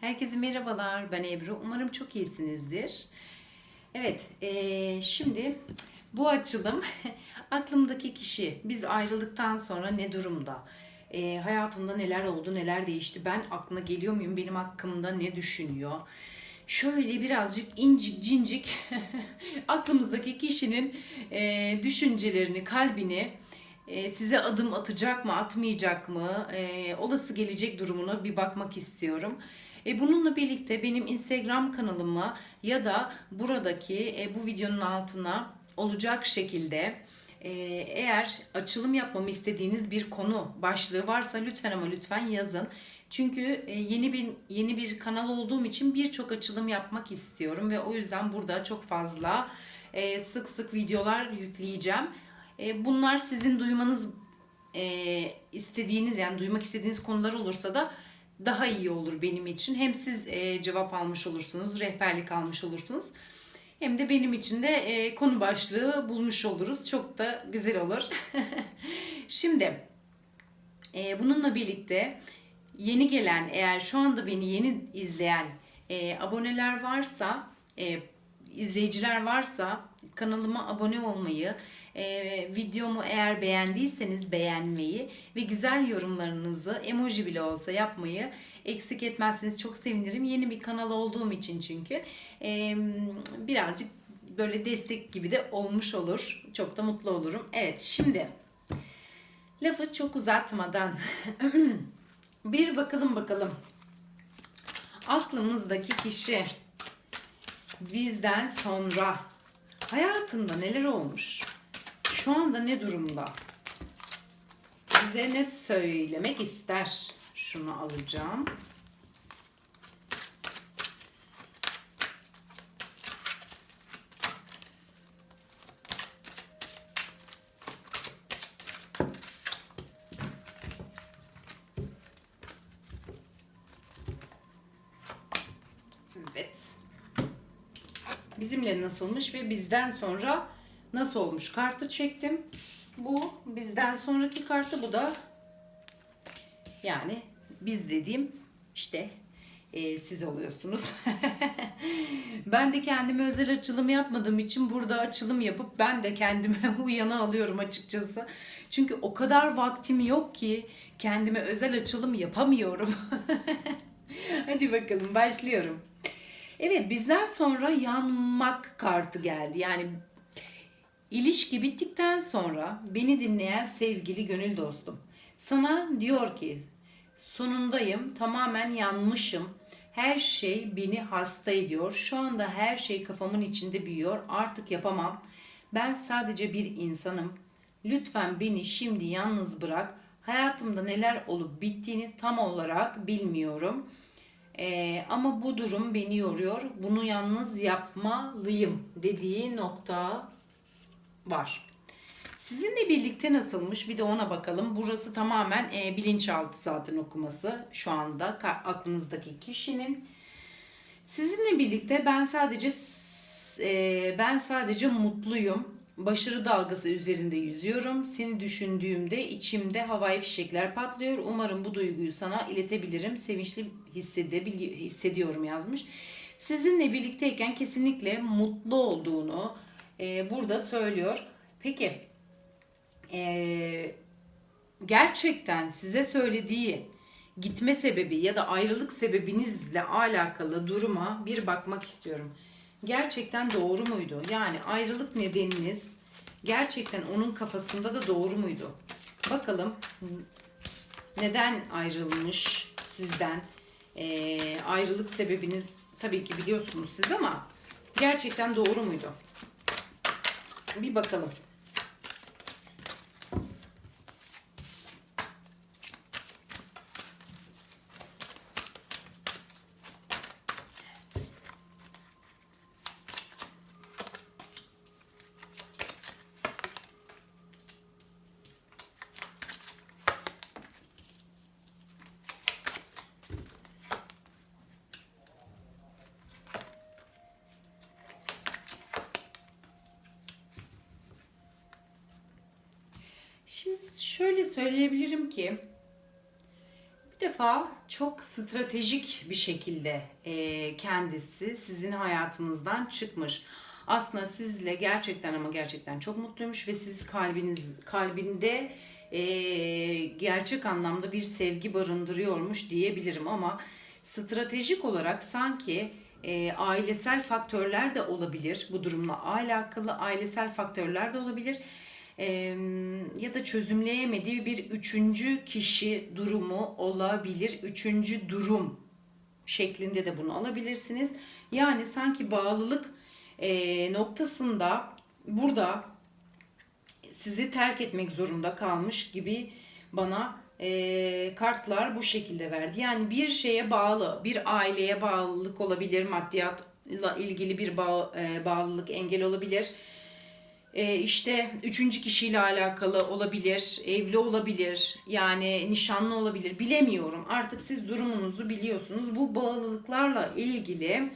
Herkese merhabalar. Ben Ebru. Umarım çok iyisinizdir. Evet, eee, şimdi bu açılım aklımdaki kişi biz ayrıldıktan sonra ne durumda? Eee, hayatında neler oldu, neler değişti? Ben aklına geliyor muyum? Benim hakkımda ne düşünüyor? Şöyle birazcık incik cincik aklımızdaki kişinin eee, düşüncelerini, kalbini e, size adım atacak mı, atmayacak mı, e, olası gelecek durumuna bir bakmak istiyorum. E, bununla birlikte benim Instagram kanalıma ya da buradaki e, bu videonun altına olacak şekilde e, eğer açılım yapmamı istediğiniz bir konu başlığı varsa lütfen ama lütfen yazın. Çünkü e, yeni bir yeni bir kanal olduğum için birçok açılım yapmak istiyorum ve o yüzden burada çok fazla e, sık sık videolar yükleyeceğim. E, bunlar sizin duymanız e, istediğiniz yani duymak istediğiniz konular olursa da daha iyi olur benim için. Hem siz e, cevap almış olursunuz, rehberlik almış olursunuz. Hem de benim için de e, konu başlığı bulmuş oluruz. Çok da güzel olur. Şimdi e, bununla birlikte yeni gelen eğer şu anda beni yeni izleyen e, aboneler varsa e, izleyiciler varsa kanalıma abone olmayı, e, videomu eğer beğendiyseniz beğenmeyi ve güzel yorumlarınızı emoji bile olsa yapmayı eksik etmezseniz çok sevinirim. Yeni bir kanal olduğum için çünkü e, birazcık böyle destek gibi de olmuş olur. Çok da mutlu olurum. Evet şimdi lafı çok uzatmadan bir bakalım bakalım aklımızdaki kişi bizden sonra hayatında neler olmuş? Şu anda ne durumda? Bize ne söylemek ister? Şunu alacağım. Evet bizimle nasılmış ve bizden sonra nasıl olmuş kartı çektim. Bu bizden sonraki kartı bu da yani biz dediğim işte e, siz oluyorsunuz. ben de kendime özel açılım yapmadığım için burada açılım yapıp ben de kendime uyana alıyorum açıkçası. Çünkü o kadar vaktim yok ki kendime özel açılım yapamıyorum. Hadi bakalım başlıyorum. Evet bizden sonra yanmak kartı geldi. Yani ilişki bittikten sonra beni dinleyen sevgili gönül dostum. Sana diyor ki sonundayım tamamen yanmışım. Her şey beni hasta ediyor. Şu anda her şey kafamın içinde büyüyor. Artık yapamam. Ben sadece bir insanım. Lütfen beni şimdi yalnız bırak. Hayatımda neler olup bittiğini tam olarak bilmiyorum. Ee, ama bu durum beni yoruyor. Bunu yalnız yapmalıyım dediği nokta var. Sizinle birlikte nasılmış bir de ona bakalım. Burası tamamen e, bilinçaltı zaten okuması şu anda aklınızdaki kişinin. Sizinle birlikte ben sadece e, ben sadece mutluyum. Başarı dalgası üzerinde yüzüyorum. Seni düşündüğümde içimde havai fişekler patlıyor. Umarım bu duyguyu sana iletebilirim. Sevinçli hissediyorum yazmış. Sizinle birlikteyken kesinlikle mutlu olduğunu e, burada söylüyor. Peki e, gerçekten size söylediği gitme sebebi ya da ayrılık sebebinizle alakalı duruma bir bakmak istiyorum. Gerçekten doğru muydu? Yani ayrılık nedeniniz gerçekten onun kafasında da doğru muydu? Bakalım neden ayrılmış sizden? Ee, ayrılık sebebiniz tabii ki biliyorsunuz siz ama gerçekten doğru muydu? Bir bakalım. Şöyle söyleyebilirim ki Bir defa çok stratejik bir şekilde e, kendisi sizin hayatınızdan çıkmış. Aslında sizle gerçekten ama gerçekten çok mutluymuş ve siz kalbiniz kalbinde e, gerçek anlamda bir sevgi barındırıyormuş diyebilirim. Ama stratejik olarak sanki e, ailesel faktörler de olabilir. Bu durumla alakalı ailesel faktörler de olabilir ya da çözümleyemediği bir üçüncü kişi durumu olabilir üçüncü durum şeklinde de bunu alabilirsiniz yani sanki bağlılık e, noktasında burada sizi terk etmek zorunda kalmış gibi bana e, kartlar bu şekilde verdi. Yani bir şeye bağlı, bir aileye bağlılık olabilir, maddiyatla ilgili bir bağ, e, bağlılık engel olabilir. E, işte üçüncü kişiyle alakalı olabilir, evli olabilir, yani nişanlı olabilir, bilemiyorum. Artık siz durumunuzu biliyorsunuz. Bu bağlılıklarla ilgili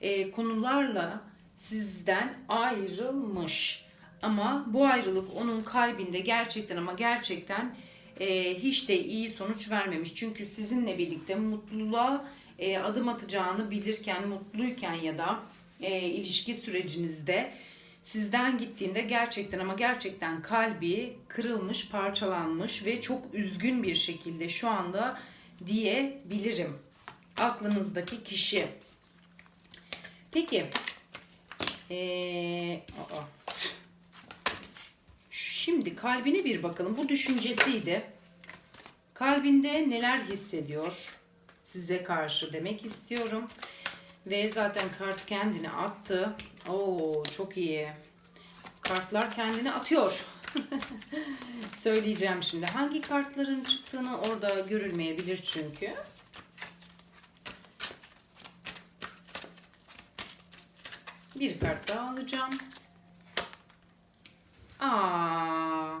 e, konularla sizden ayrılmış. Ama bu ayrılık onun kalbinde gerçekten ama gerçekten e, hiç de iyi sonuç vermemiş. Çünkü sizinle birlikte mutluluğa e, adım atacağını bilirken, mutluyken ya da ilişki sürecinizde sizden gittiğinde gerçekten ama gerçekten kalbi kırılmış, parçalanmış ve çok üzgün bir şekilde şu anda diyebilirim. Aklınızdaki kişi. Peki. Ee. Şimdi kalbine bir bakalım. Bu düşüncesiydi. Kalbinde neler hissediyor size karşı demek istiyorum. Ve zaten kart kendini attı. Oo çok iyi. Kartlar kendini atıyor. Söyleyeceğim şimdi. Hangi kartların çıktığını orada görülmeyebilir çünkü. Bir kart daha alacağım. Aa,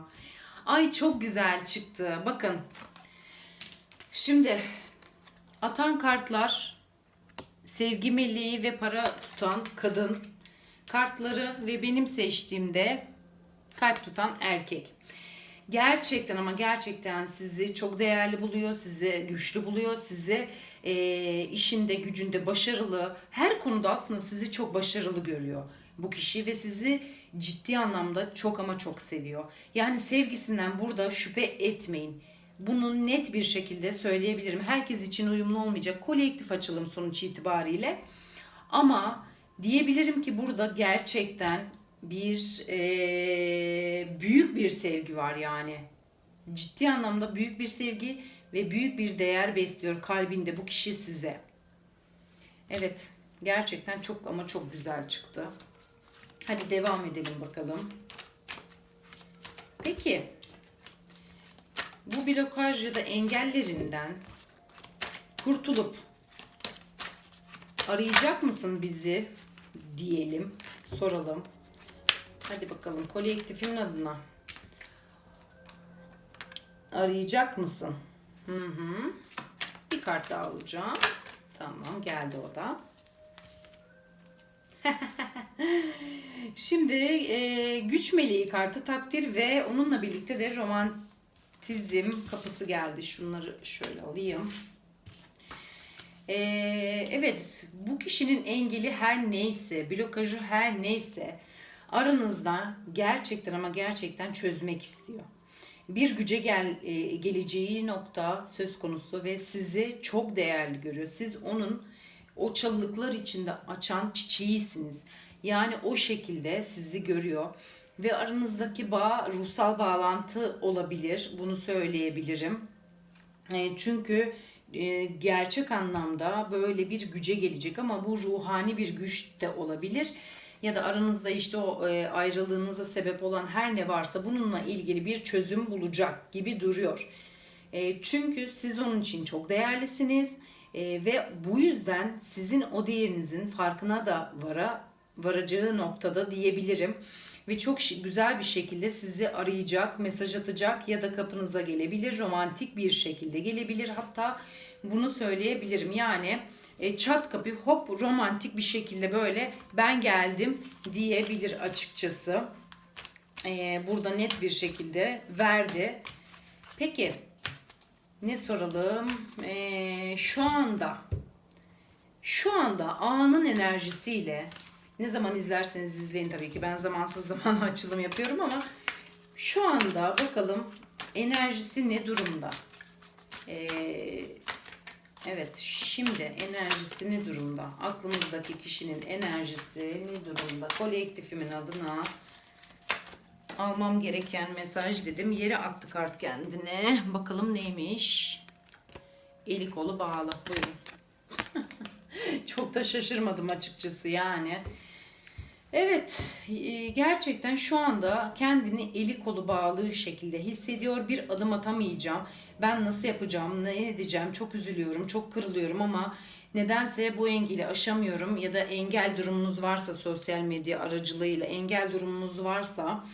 ay çok güzel çıktı. Bakın. Şimdi atan kartlar sevgi meleği ve para tutan kadın kartları ve benim seçtiğimde kalp tutan erkek. Gerçekten ama gerçekten sizi çok değerli buluyor, sizi güçlü buluyor, sizi e, işinde, gücünde başarılı, her konuda aslında sizi çok başarılı görüyor bu kişi ve sizi ciddi anlamda çok ama çok seviyor. Yani sevgisinden burada şüphe etmeyin. Bunu net bir şekilde söyleyebilirim. Herkes için uyumlu olmayacak kolektif açılım sonuç itibariyle. Ama diyebilirim ki burada gerçekten bir e, büyük bir sevgi var yani. Ciddi anlamda büyük bir sevgi ve büyük bir değer besliyor kalbinde bu kişi size. Evet, gerçekten çok ama çok güzel çıktı. Hadi devam edelim bakalım. Peki, bu blokaj ya da engellerinden kurtulup arayacak mısın bizi diyelim, soralım. Hadi bakalım kolektifin adına. Arayacak mısın? Hı hı. Bir kart daha alacağım. Tamam geldi o da. Şimdi e, güç meleği kartı takdir ve onunla birlikte de romantizm kapısı geldi. Şunları şöyle alayım. E, evet bu kişinin engeli her neyse, blokajı her neyse aranızda gerçekten ama gerçekten çözmek istiyor. Bir güce gel e, geleceği nokta söz konusu ve sizi çok değerli görüyor. Siz onun o çalılıklar içinde açan çiçeğisiniz. Yani o şekilde sizi görüyor ve aranızdaki bağ ruhsal bağlantı olabilir. Bunu söyleyebilirim. E, çünkü gerçek anlamda böyle bir güce gelecek ama bu ruhani bir güç de olabilir ya da aranızda işte o e, ayrılığınıza sebep olan her ne varsa bununla ilgili bir çözüm bulacak gibi duruyor. E, çünkü siz onun için çok değerlisiniz e, ve bu yüzden sizin o değerinizin farkına da vara varacağı noktada diyebilirim. Ve çok güzel bir şekilde sizi arayacak, mesaj atacak ya da kapınıza gelebilir. Romantik bir şekilde gelebilir. Hatta bunu söyleyebilirim. Yani e, çat kapı hop romantik bir şekilde böyle ben geldim diyebilir açıkçası. E, burada net bir şekilde verdi. Peki Ne soralım? Ee, şu anda şu anda anın enerjisiyle ne zaman izlerseniz izleyin tabii ki ben zamansız zaman açılım yapıyorum ama şu anda bakalım enerjisi ne durumda? Ee, evet şimdi enerjisi ne durumda? Aklımızdaki kişinin enerjisi ne durumda? Kolektifimin adına almam gereken mesaj dedim. Yere attı kart kendine. Bakalım neymiş? Eli kolu bağlı. Buyurun. Çok da şaşırmadım açıkçası yani. Evet, e, gerçekten şu anda kendini eli kolu bağlı şekilde hissediyor. Bir adım atamayacağım. Ben nasıl yapacağım, ne edeceğim? Çok üzülüyorum, çok kırılıyorum ama nedense bu engeli aşamıyorum ya da engel durumunuz varsa sosyal medya aracılığıyla engel durumunuz varsa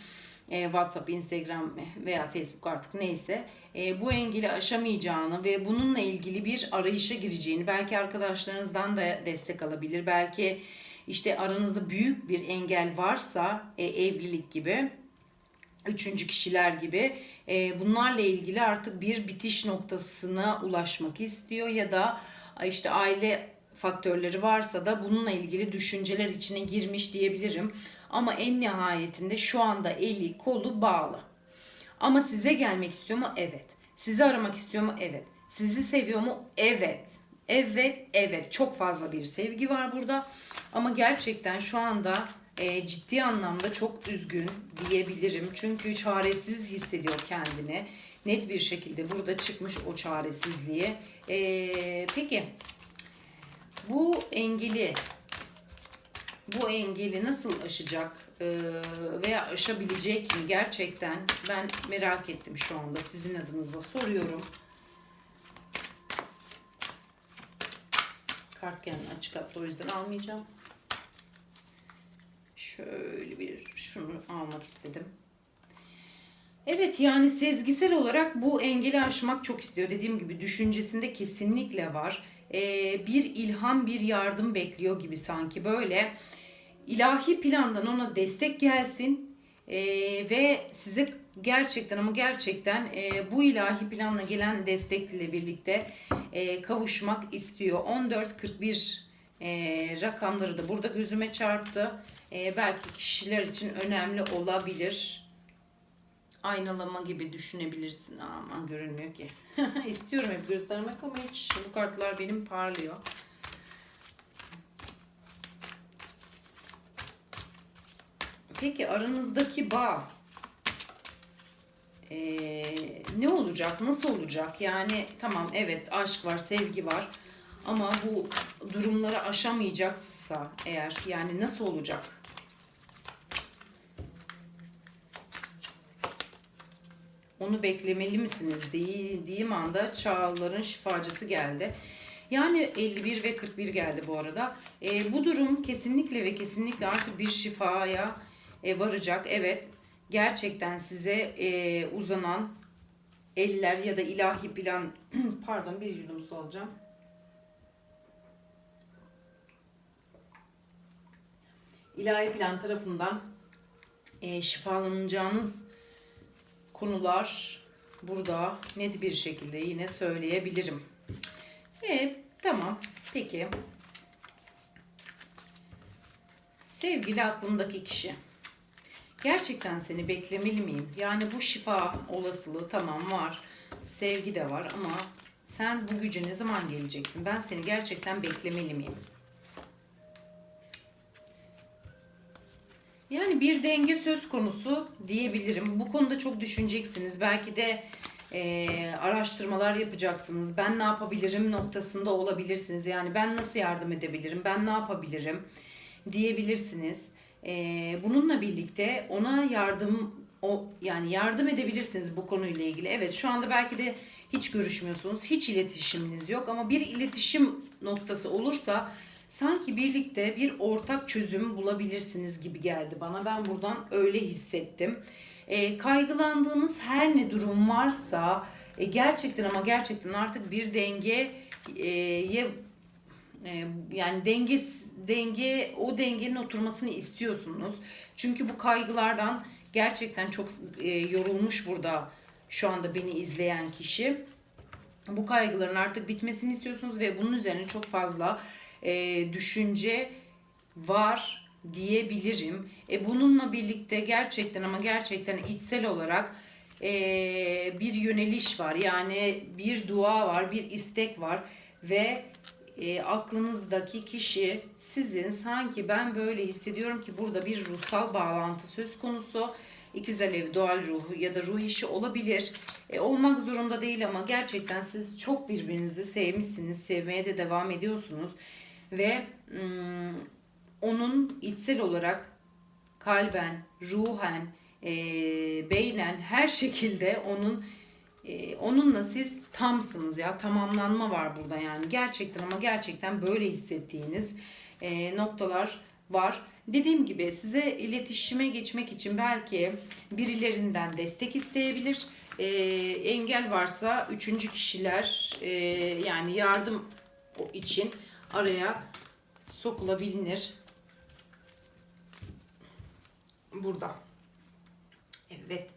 e, WhatsApp, Instagram veya Facebook artık neyse e, bu engeli aşamayacağını ve bununla ilgili bir arayışa gireceğini belki arkadaşlarınızdan da destek alabilir. Belki işte aranızda büyük bir engel varsa e, evlilik gibi üçüncü kişiler gibi e, bunlarla ilgili artık bir bitiş noktasına ulaşmak istiyor ya da işte aile faktörleri varsa da bununla ilgili düşünceler içine girmiş diyebilirim. Ama en nihayetinde şu anda eli kolu bağlı. Ama size gelmek istiyor mu? Evet. Sizi aramak istiyor mu? Evet. Sizi seviyor mu? Evet. Evet, evet. Çok fazla bir sevgi var burada. Ama gerçekten şu anda e, ciddi anlamda çok üzgün diyebilirim. Çünkü çaresiz hissediyor kendini. Net bir şekilde burada çıkmış o çaresizliği. E, peki bu engeli bu engeli nasıl aşacak e, veya aşabilecek mi gerçekten ben merak ettim şu anda sizin adınıza soruyorum. Kart kendini açık attı o yüzden almayacağım. Şöyle bir şunu almak istedim. Evet yani sezgisel olarak bu engeli aşmak çok istiyor. Dediğim gibi düşüncesinde kesinlikle var. Ee, bir ilham, bir yardım bekliyor gibi sanki böyle. ilahi plandan ona destek gelsin ee, ve size gerçekten ama gerçekten e, bu ilahi planla gelen destekle birlikte e, kavuşmak istiyor. 14.41 e, rakamları da burada gözüme çarptı. E, belki kişiler için önemli olabilir. Aynalama gibi düşünebilirsin. Aman görünmüyor ki. İstiyorum hep göstermek ama hiç bu kartlar benim parlıyor. Peki aranızdaki bağ ee, ne olacak, nasıl olacak? Yani tamam evet aşk var, sevgi var ama bu durumları aşamayacaksa eğer yani nasıl olacak? Onu beklemeli misiniz? Dediğim anda çağların şifacısı geldi. Yani 51 ve 41 geldi bu arada. E, bu durum kesinlikle ve kesinlikle artık bir şifaya e, varacak. Evet gerçekten size e, uzanan eller ya da ilahi plan pardon bir yudum su alacağım. İlahi plan tarafından e, şifalanacağınız konular burada net bir şekilde yine söyleyebilirim. E, tamam peki. Sevgili aklımdaki kişi. Gerçekten seni beklemeli miyim? Yani bu şifa olasılığı tamam var. Sevgi de var ama sen bu güce ne zaman geleceksin? Ben seni gerçekten beklemeli miyim? Yani bir denge söz konusu diyebilirim. Bu konuda çok düşüneceksiniz. Belki de e, araştırmalar yapacaksınız. Ben ne yapabilirim noktasında olabilirsiniz. Yani ben nasıl yardım edebilirim? Ben ne yapabilirim? Diyebilirsiniz. E, bununla birlikte ona yardım o yani yardım edebilirsiniz bu konuyla ilgili. Evet şu anda belki de hiç görüşmüyorsunuz. Hiç iletişiminiz yok ama bir iletişim noktası olursa sanki birlikte bir ortak çözüm bulabilirsiniz gibi geldi bana. Ben buradan öyle hissettim. E, kaygılandığınız her ne durum varsa e, gerçekten ama gerçekten artık bir dengeye yani denge denge o dengenin oturmasını istiyorsunuz. Çünkü bu kaygılardan gerçekten çok e, yorulmuş burada şu anda beni izleyen kişi. bu kaygıların artık bitmesini istiyorsunuz ve bunun üzerine çok fazla e, düşünce var diyebilirim. E, bununla birlikte gerçekten ama gerçekten içsel olarak e, bir yöneliş var. Yani bir dua var, bir istek var ve e, aklınızdaki kişi sizin sanki ben böyle hissediyorum ki burada bir ruhsal bağlantı söz konusu. İkiz alev doğal ruhu ya da ruh işi olabilir. E, olmak zorunda değil ama gerçekten siz çok birbirinizi sevmişsiniz. Sevmeye de devam ediyorsunuz. Ve ım, onun içsel olarak kalben, ruhen, e, beynen her şekilde onun e, onunla siz tamsınız ya tamamlanma var burada yani gerçekten ama gerçekten böyle hissettiğiniz e, noktalar var. Dediğim gibi size iletişime geçmek için belki birilerinden destek isteyebilir. E, engel varsa üçüncü kişiler e, yani yardım için araya sokulabilir. Burada. Evet.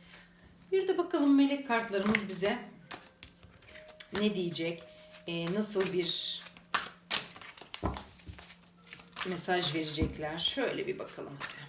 Bir de bakalım melek kartlarımız bize ne diyecek? Ee, nasıl bir mesaj verecekler? Şöyle bir bakalım hadi.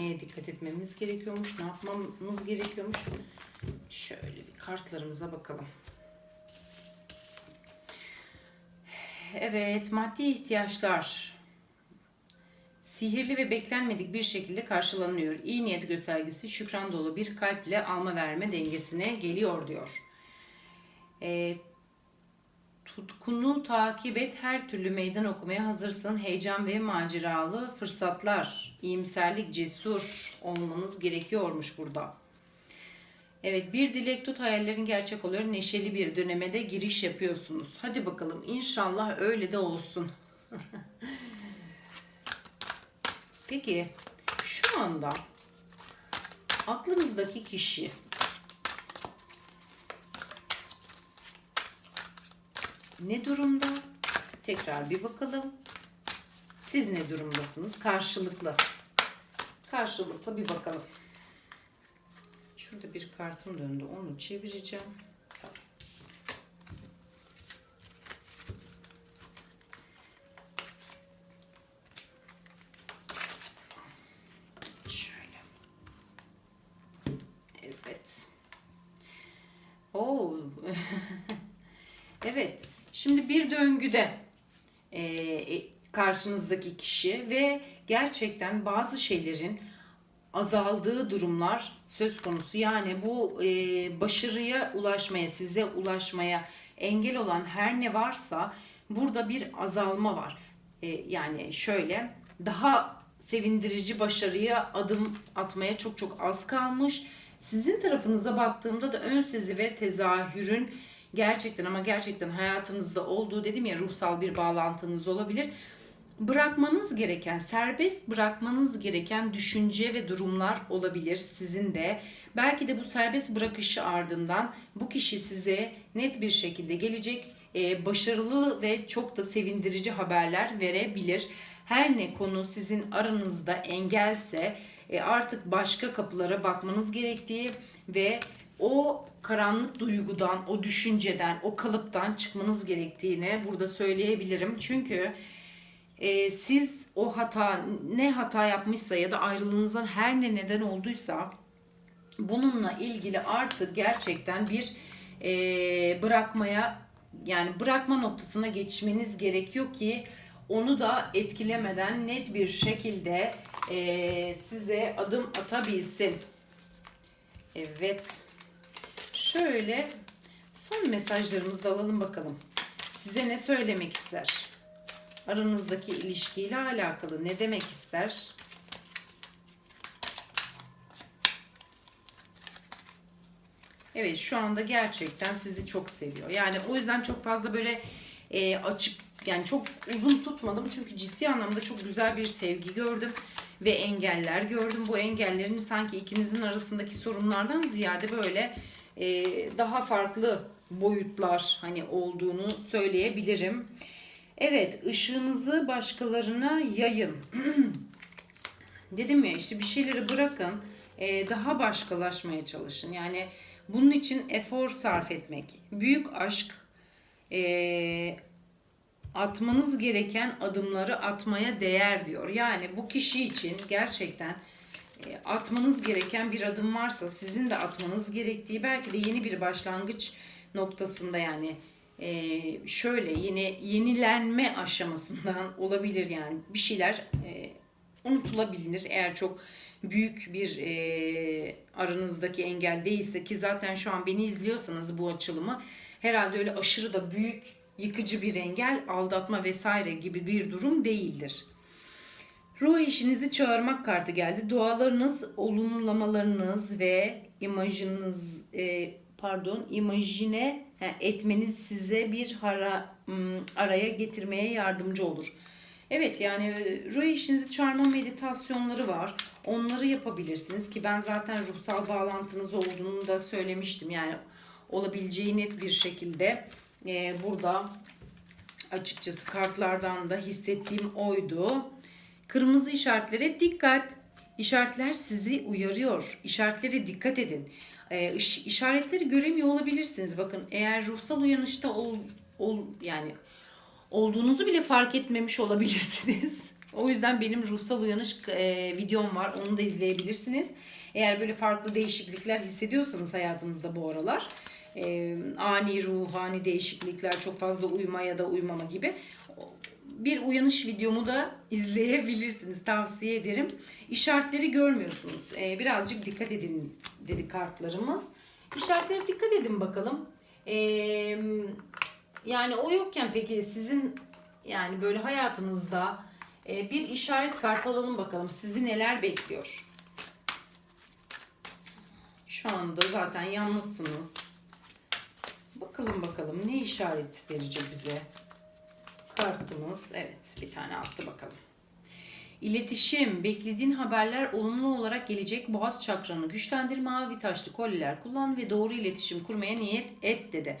Neye dikkat etmemiz gerekiyormuş? Ne yapmamız gerekiyormuş? Şöyle bir kartlarımıza bakalım. Evet, maddi ihtiyaçlar sihirli ve beklenmedik bir şekilde karşılanıyor. İyi niyet göstergesi şükran dolu bir kalple alma verme dengesine geliyor diyor. E, tutkunu takip et, her türlü meydan okumaya hazırsın. Heyecan ve maceralı fırsatlar, iyimserlik, cesur olmanız gerekiyormuş burada. Evet bir dilek tut hayallerin gerçek oluyor. Neşeli bir döneme de giriş yapıyorsunuz. Hadi bakalım inşallah öyle de olsun. Peki şu anda aklınızdaki kişi ne durumda? Tekrar bir bakalım. Siz ne durumdasınız? Karşılıklı. Karşılıklı bir bakalım. Şurada bir kartım döndü. Onu çevireceğim. Evet. Oo. evet. Şimdi bir döngüde e, karşınızdaki kişi ve gerçekten bazı şeylerin azaldığı durumlar söz konusu. Yani bu e, başarıya ulaşmaya, size ulaşmaya engel olan her ne varsa burada bir azalma var. E, yani şöyle daha sevindirici başarıya adım atmaya çok çok az kalmış. Sizin tarafınıza baktığımda da ön sezi ve tezahürün gerçekten ama gerçekten hayatınızda olduğu dedim ya ruhsal bir bağlantınız olabilir bırakmanız gereken, serbest bırakmanız gereken düşünce ve durumlar olabilir sizin de. Belki de bu serbest bırakışı ardından bu kişi size net bir şekilde gelecek, e, başarılı ve çok da sevindirici haberler verebilir. Her ne konu sizin aranızda engelse e, artık başka kapılara bakmanız gerektiği ve o karanlık duygudan, o düşünceden, o kalıptan çıkmanız gerektiğini burada söyleyebilirim. Çünkü e, siz o hata ne hata yapmışsa ya da ayrılığınızdan her ne neden olduysa bununla ilgili artık gerçekten bir e, bırakmaya yani bırakma noktasına geçmeniz gerekiyor ki onu da etkilemeden net bir şekilde e, size adım atabilsin. Evet. Şöyle son mesajlarımızı da alalım bakalım. Size ne söylemek ister? aranızdaki ilişkiyle alakalı ne demek ister? Evet şu anda gerçekten sizi çok seviyor. Yani o yüzden çok fazla böyle e, açık yani çok uzun tutmadım çünkü ciddi anlamda çok güzel bir sevgi gördüm. ve engeller gördüm. Bu engellerin sanki ikinizin arasındaki sorunlardan ziyade böyle e, daha farklı boyutlar hani olduğunu söyleyebilirim. Evet, ışığınızı başkalarına yayın. Dedim ya işte bir şeyleri bırakın, e, daha başkalaşmaya çalışın. Yani bunun için efor sarf etmek, büyük aşk, e, atmanız gereken adımları atmaya değer diyor. Yani bu kişi için gerçekten atmanız gereken bir adım varsa sizin de atmanız gerektiği belki de yeni bir başlangıç noktasında yani e, şöyle yeni yenilenme aşamasından olabilir yani bir şeyler e, unutulabilir eğer çok büyük bir e, aranızdaki engel değilse ki zaten şu an beni izliyorsanız bu açılımı herhalde öyle aşırı da büyük yıkıcı bir engel aldatma vesaire gibi bir durum değildir. Ruh eşinizi çağırmak kartı geldi. Dualarınız, olumlamalarınız ve imajınız e, pardon imajine etmeniz size bir hara, m, araya getirmeye yardımcı olur. Evet yani e, ruh eşinizi çağırma meditasyonları var. Onları yapabilirsiniz ki ben zaten ruhsal bağlantınız olduğunu da söylemiştim. Yani olabileceği net bir şekilde e, burada açıkçası kartlardan da hissettiğim oydu. Kırmızı işaretlere dikkat. İşaretler sizi uyarıyor. İşaretlere dikkat edin. Ee, iş- işaretleri göremiyor olabilirsiniz. Bakın eğer ruhsal uyanışta ol, ol yani olduğunuzu bile fark etmemiş olabilirsiniz. O yüzden benim ruhsal uyanış e, videom var. Onu da izleyebilirsiniz. Eğer böyle farklı değişiklikler hissediyorsanız hayatınızda bu aralar e, ani ruhani değişiklikler, çok fazla uyuma ya da uymama gibi bir uyanış videomu da izleyebilirsiniz. Tavsiye ederim. İşaretleri görmüyorsunuz. E, birazcık dikkat edin dedi kartlarımız. İşaretlere dikkat edin bakalım. E, yani o yokken peki sizin yani böyle hayatınızda e, bir işaret kartı alalım bakalım. Sizi neler bekliyor? Şu anda zaten yalnızsınız. Bakalım bakalım ne işaret verecek bize? Kartımız evet bir tane attı bakalım. İletişim, beklediğin haberler olumlu olarak gelecek. Boğaz çakranı güçlendir, mavi taşlı kolyeler kullan ve doğru iletişim kurmaya niyet et dedi.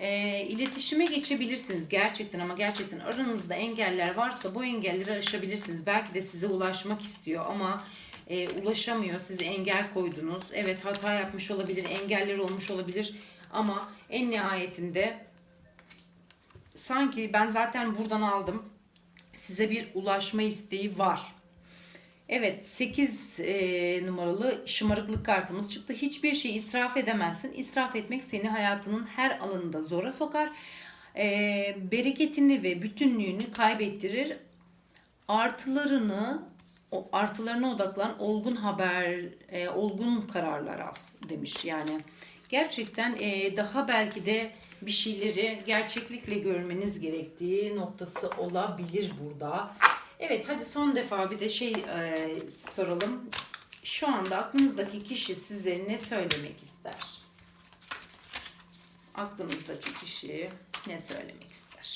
E, iletişime geçebilirsiniz gerçekten ama gerçekten aranızda engeller varsa bu engelleri aşabilirsiniz. Belki de size ulaşmak istiyor ama e, ulaşamıyor. Siz engel koydunuz. Evet hata yapmış olabilir, engeller olmuş olabilir ama en nihayetinde sanki ben zaten buradan aldım. Size bir ulaşma isteği var. Evet 8 e, numaralı şımarıklık kartımız çıktı. Hiçbir şey israf edemezsin. İsraf etmek seni hayatının her alanında zora sokar. E, bereketini ve bütünlüğünü kaybettirir. Artılarını o artılarına odaklan, olgun haber, e, olgun kararlar al demiş. Yani gerçekten e, daha belki de bir şeyleri gerçeklikle görmeniz gerektiği noktası olabilir burada. Evet hadi son defa bir de şey e, soralım. Şu anda aklınızdaki kişi size ne söylemek ister? Aklınızdaki kişi ne söylemek ister?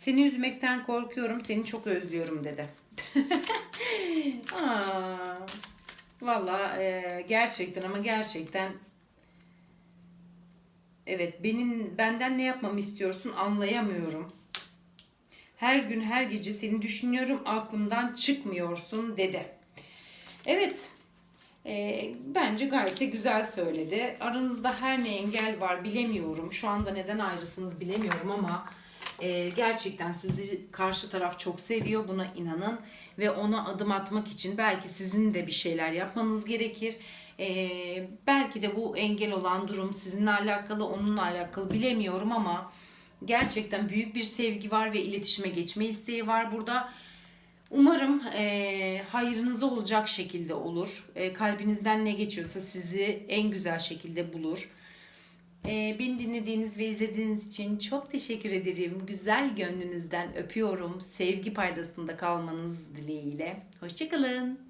Seni üzmekten korkuyorum, seni çok özlüyorum dedi. Aa, Valla e, gerçekten ama gerçekten evet benim benden ne yapmamı istiyorsun anlayamıyorum. Her gün her gece seni düşünüyorum aklımdan çıkmıyorsun dedi. Evet e, bence gayet de güzel söyledi. Aranızda her ne engel var bilemiyorum. Şu anda neden ayrısınız bilemiyorum ama e, gerçekten sizi karşı taraf çok seviyor. Buna inanın ve ona adım atmak için belki sizin de bir şeyler yapmanız gerekir. E, belki de bu engel olan durum sizinle alakalı, onunla alakalı bilemiyorum ama gerçekten büyük bir sevgi var ve iletişime geçme isteği var burada. Umarım e, hayrınıza olacak şekilde olur. E, kalbinizden ne geçiyorsa sizi en güzel şekilde bulur. E, beni dinlediğiniz ve izlediğiniz için çok teşekkür ederim. Güzel gönlünüzden öpüyorum. Sevgi paydasında kalmanız dileğiyle. Hoşçakalın.